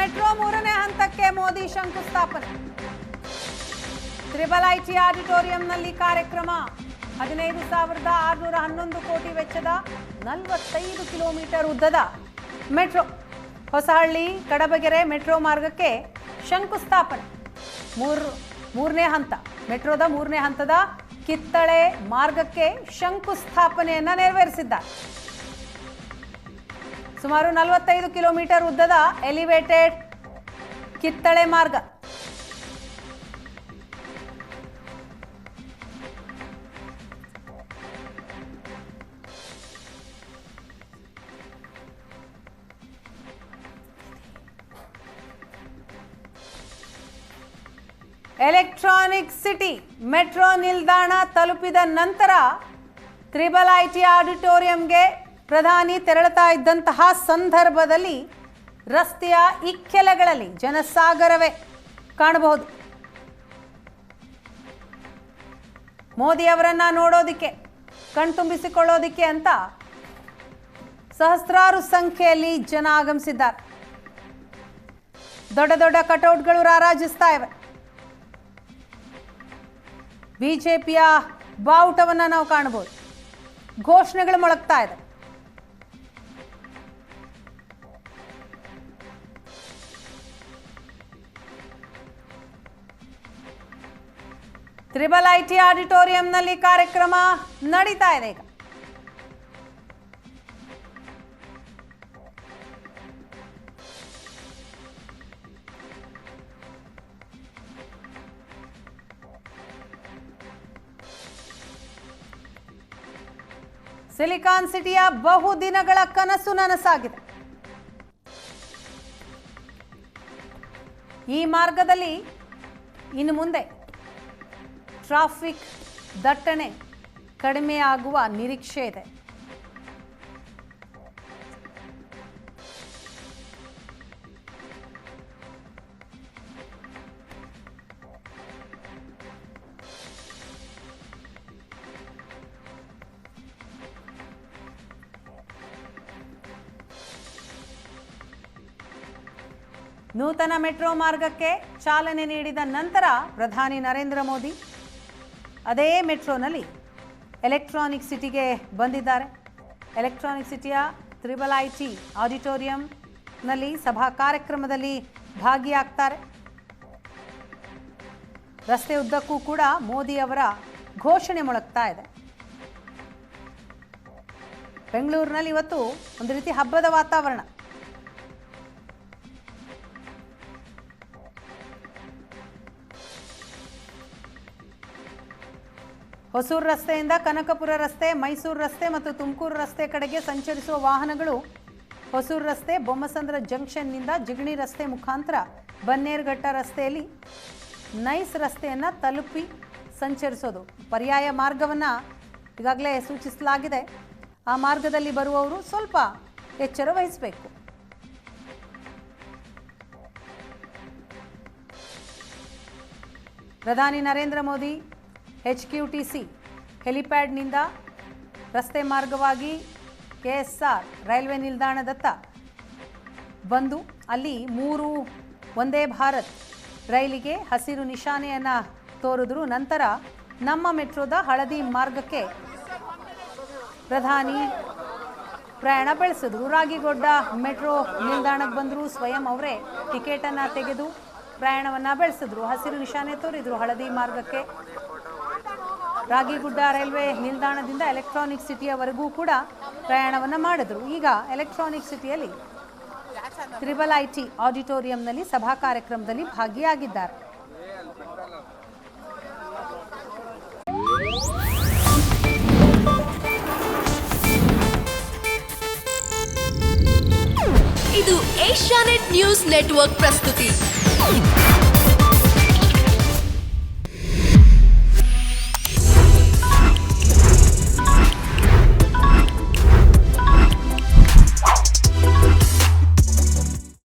Metro ಮೂರನೇ ಹಂತಕ್ಕೆ ಮೋದಿ ಶಂಕುಸ್ಥಾಪನೆ. ತ್ರಿಬಲ್ ಐಟಿ ಆಡಿಟೋರಿಯಂನಲ್ಲಿ ಕಾರ್ಯಕ್ರಮ. ಹದಿನೈದು ಸಾವಿರದ ಆರುನೂರ ಹನ್ನೊಂದು ಕೋಟಿ ವೆಚ್ಚದ ನಲವತ್ತೈದು ಕಿಲೋಮೀಟರ್ ಉದ್ದದ ಮೆಟ್ರೋ. ಹೊಸಹಳ್ಳಿ, ಕಡಬಗೆರೆ ಮೆಟ್ರೋ ಮಾರ್ಗಕ್ಕೆ ಶಂಕುಸ್ಥಾಪನೆ. ಮೂರು, ಮೂರನೇ ಹಂತ. ಮೆಟ್ರೋದ ಮೂರನೇ ಹಂತದ ಕಿತ್ತಳೆ ಮಾರ್ಗಕ್ಕೆ ಶಂಕುಸ್ಥಾಪನೆಯನ್ನು ನೆರವೇರಿಸಿದ್ದಾರೆ. ಸುಮಾರು ನಲವತ್ತೈದು ಕಿಲೋಮೀಟರ್ ಉದ್ದದ ಎಲಿವೇಟೆಡ್ ಕಿತ್ತಳೆ ಮಾರ್ಗ. ಎಲೆಕ್ಟ್ರಾನಿಕ್ ಸಿಟಿ ಮೆಟ್ರೋ ನಿಲ್ದಾಣ ತಲುಪಿದ ನಂತರ ತ್ರಿಬಲ್ ಐಟಿ ಆಡಿಟೋರಿಯಂಗೆ ಪ್ರಧಾನಿ ತೆರಳುತ್ತಾ ಇದ್ದಂತಹ ಸಂದರ್ಭದಲ್ಲಿ ರಸ್ತೆಯ ಇಕ್ಕೆಲೆಗಳಲ್ಲಿ ಜನಸಾಗರವೇ ಕಾಣಬಹುದು. ಮೋದಿ ಅವರನ್ನ ನೋಡೋದಿಕ್ಕೆ, ಕಣ್ತುಂಬಿಸಿಕೊಳ್ಳೋದಿಕ್ಕೆ ಅಂತ ಸಹಸ್ರಾರು ಸಂಖ್ಯೆಯಲ್ಲಿ ಜನ ಆಗಮಿಸಿದ್ದಾರೆ. ದೊಡ್ಡ ದೊಡ್ಡ ಕಟೌಟ್ಗಳು ರಾರಾಜಿಸ್ತಾ ಇವೆ. ಬಿಜೆಪಿಯ ಬಾವುಟವನ್ನು ನಾವು ಕಾಣಬಹುದು. ಘೋಷಣೆಗಳು ಮೊಳಗ್ತಾ ಇದೆ. ತ್ರಿಬಲ್ ಐಟಿ ಆಡಿಟೋರಿಯಂನಲ್ಲಿ ಕಾರ್ಯಕ್ರಮ ನಡೀತಾ ಇದೆ ಈಗ. ಸಿಲಿಕಾನ್ ಸಿಟಿಯ ಬಹುದಿನಗಳ ಕನಸು ನನಸಾಗಿದೆ. ಈ ಮಾರ್ಗದಲ್ಲಿ ಇನ್ನು ಮುಂದೆ ಟ್ರಾಫಿಕ್ ದಟ್ಟಣೆ ಕಡಿಮೆಯಾಗುವ ನಿರೀಕ್ಷೆ ಇದೆ. ನೂತನ ಮೆಟ್ರೋ ಮಾರ್ಗಕ್ಕೆ ಚಾಲನೆ ನೀಡಿದ ನಂತರ ಪ್ರಧಾನಿ ನರೇಂದ್ರ ಮೋದಿ ಅದೇ ಮೆಟ್ರೋನಲ್ಲಿ ಎಲೆಕ್ಟ್ರಾನಿಕ್ ಸಿಟಿಗೆ ಬಂದಿದ್ದಾರೆ. ಎಲೆಕ್ಟ್ರಾನಿಕ್ ಸಿಟಿಯ ತ್ರಿಬಲ್ ಐ ಟಿ ಆಡಿಟೋರಿಯಂನಲ್ಲಿ ಸಭಾ ಕಾರ್ಯಕ್ರಮದಲ್ಲಿ ಭಾಗಿಯಾಗ್ತಾರೆ. ರಸ್ತೆ ಉದ್ದಕ್ಕೂ ಕೂಡ ಮೋದಿ ಅವರ ಘೋಷಣೆ ಮೊಳಗ್ತಾ ಇದೆ. ಬೆಂಗಳೂರಿನಲ್ಲಿ ಇವತ್ತು ಒಂದು ರೀತಿ ಹಬ್ಬದ ವಾತಾವರಣ. ಹೊಸೂರು ರಸ್ತೆಯಿಂದ ಕನಕಪುರ ರಸ್ತೆ, ಮೈಸೂರು ರಸ್ತೆ ಮತ್ತು ತುಮಕೂರು ರಸ್ತೆ ಕಡೆಗೆ ಸಂಚರಿಸುವ ವಾಹನಗಳು ಹೊಸೂರು ರಸ್ತೆ, ಬೊಮ್ಮಸಂದ್ರ ಜಂಕ್ಷನ್ನಿಂದ ಜಿಗಣಿ ರಸ್ತೆ ಮುಖಾಂತರ ಬನ್ನೇರುಘಟ್ಟ ರಸ್ತೆಯಲ್ಲಿ ನೈಸ್ ರಸ್ತೆಯನ್ನು ತಲುಪಿ ಸಂಚರಿಸೋದು. ಪರ್ಯಾಯ ಮಾರ್ಗವನ್ನು ಈಗಾಗಲೇ ಸೂಚಿಸಲಾಗಿದೆ. ಆ ಮಾರ್ಗದಲ್ಲಿ ಬರುವವರು ಸ್ವಲ್ಪ ಎಚ್ಚರ ವಹಿಸಬೇಕು. ಪ್ರಧಾನಿ Narendra Modi H Q T C ಹೆಲಿಪ್ಯಾಡ್ನಿಂದ ರಸ್ತೆ ಮಾರ್ಗವಾಗಿ ಕೆ ಎಸ್ ಆರ್ ರೈಲ್ವೆ ನಿಲ್ದಾಣದತ್ತ ಬಂದು ಅಲ್ಲಿ ಮೂರು ಒಂದೇ ಭಾರತ್ ರೈಲಿಗೆ ಹಸಿರು ನಿಶಾನೆಯನ್ನು ತೋರಿದ್ರು. ನಂತರ ನಮ್ಮ ಮೆಟ್ರೋದ ಹಳದಿ ಮಾರ್ಗಕ್ಕೆ ಪ್ರಧಾನಿ ಪ್ರಯಾಣ ಬೆಳೆಸಿದ್ರು. ರಾಗಿಗೊಡ್ಡ ಮೆಟ್ರೋ ನಿಲ್ದಾಣಕ್ಕೆ ಬಂದರು. ಸ್ವಯಂ ಅವರೇ ಟಿಕೆಟನ್ನು ತೆಗೆದು ಪ್ರಯಾಣವನ್ನು ಬೆಳೆಸಿದ್ರು. ಹಸಿರು ನಿಶಾನೆ ತೋರಿದ್ರು ಹಳದಿ ಮಾರ್ಗಕ್ಕೆ. ರಾಗಿಗುಡ್ಡ ರೈಲ್ವೆ ನಿಲ್ದಾಣದಿಂದ ಎಲೆಕ್ಟ್ರಾನಿಕ್ ಸಿಟಿಯವರೆಗೂ ಕೂಡ ಪ್ರಯಾಣವನ್ನು ಮಾಡಿದ್ರು. ಈಗ ಎಲೆಕ್ಟ್ರಾನಿಕ್ ಸಿಟಿಯಲ್ಲಿ ತ್ರಿಬಲ್ ಐ ಟಿ ಆಡಿಟೋರಿಯಂನಲ್ಲಿ ಸಭಾ ಕಾರ್ಯಕ್ರಮದಲ್ಲಿ ಭಾಗಿಯಾಗಿದ್ದಾರೆ. ಇದು ಏಷ್ಯಾನೆಟ್ ನ್ಯೂಸ್ ನೆಟ್ವರ್ಕ್ ಪ್ರಸ್ತುತಿ.